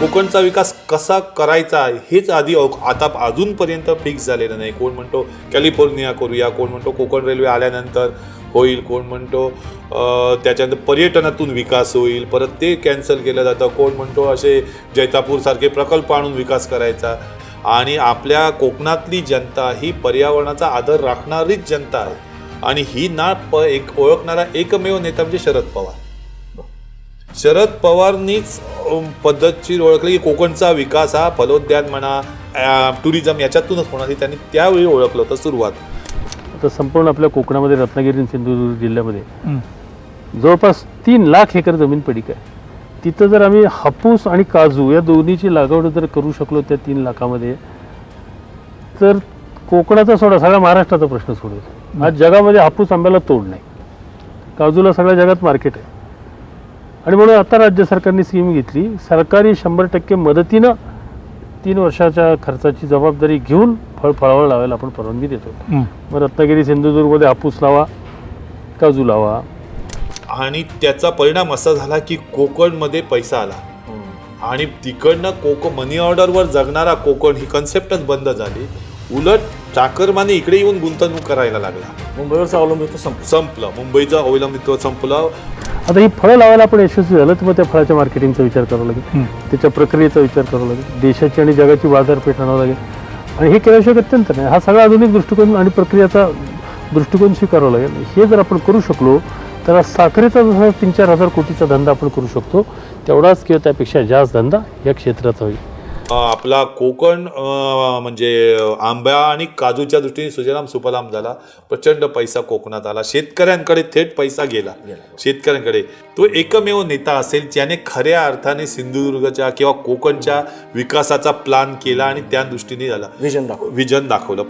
कोकणचा विकास कसा करायचा हेच आधी आता अजूनपर्यंत फिक्स झालेलं नाही. कोण म्हणतो कॅलिफोर्निया करूया कोण म्हणतो कोकण रेल्वे आल्यानंतर होईल कोण म्हणतो त्याच्यानंतर पर्यटनातून विकास होईल परत ते कॅन्सल केलं जातं. कोण म्हणतो असे जैतापूरसारखे प्रकल्प आणून विकास करायचा. आणि आपल्या कोकणातली जनता ही पर्यावरणाचा आदर राखणारीच जनता आहे. आणि ही ना प एक ओळखणारा एकमेव नेता म्हणजे शरद पवार. शरद पवारनीच पद्धतशीर ओळखलं की कोकणचा विकास हा फलोद्यान म्हणा टुरिझम याच्यातूनच होणार हे त्यांनी त्यावेळी ओळखलं होतं सुरुवात. आता संपूर्ण आपल्या कोकणामध्ये रत्नागिरी आणि सिंधुदुर्ग जिल्ह्यामध्ये जवळपास तीन लाख एकर जमीन पडीक आहे. तिथं जर आम्ही हापूस आणि काजू या दोन्हीची लागवड जर करू शकलो त्या तीन लाखामध्ये तर कोकणाचा सोडा सगळ्या महाराष्ट्राचा प्रश्न सोडवेल. आज जगामध्ये हापूस आंब्याला तोड नाही. काजूला सगळ्या जगात मार्केट आहे. आणि म्हणून आता राज्य सरकारने स्कीम घेतली. सरकारी शंभर टक्के मदतीनं तीन वर्षाच्या खर्चाची जबाबदारी घेऊन फळ फळावळ लावायला आपण परवानगी देतो. मग रत्नागिरी सिंधुदुर्गमध्ये हापूस लावा काजू लावा. आणि त्याचा परिणाम असा झाला की कोकणमध्ये पैसा आला. आणि तिकडनं कोकण मनी ऑर्डरवर जगणारा कोकण ही कन्सेप्टच बंद झाली. उलट चाकरमाने इकडे येऊन गुंतवणूक करायला लागला. मुंबईवरचं अवलंबित्व संपलं. संपलं. मुंबईचं अवलंबित्व संपलं. आता ही फळं लावायला आपण यशस्वी झालं तर मग त्या फळाच्या मार्केटिंगचा विचार करावा लागेल. त्याच्या प्रक्रियेचा विचार करावा लागेल. देशाची आणि जगाची बाजारपेठ आणावं लागेल. आणि हे केल्याशिवाय अत्यंत नाही. हा सगळा आधुनिक दृष्टिकोन आणि प्रक्रियेचा दृष्टिकोन स्वीकारावा लागेल. हे जर आपण करू शकलो तर साखरेचा जसा तीन चार हजार कोटीचा धंदा आपण करू शकतो तेवढाच किंवा त्यापेक्षा जास्त धंदा या क्षेत्राचा होईल. आपला कोकण म्हणजे आंब्या आणि काजूच्या दृष्टीने सुजलाम सुफलाम झाला. प्रचंड पैसा कोकणात आला. शेतकऱ्यांकडे थेट पैसा गेला. शेतकऱ्यांकडे. तो एकमेव नेता असेल ज्याने खऱ्या अर्थाने सिंधुदुर्गच्या किंवा कोकणच्या विकासाचा प्लान केला आणि त्या दृष्टीने झाला. विजन दाखव विजन दाखवलं.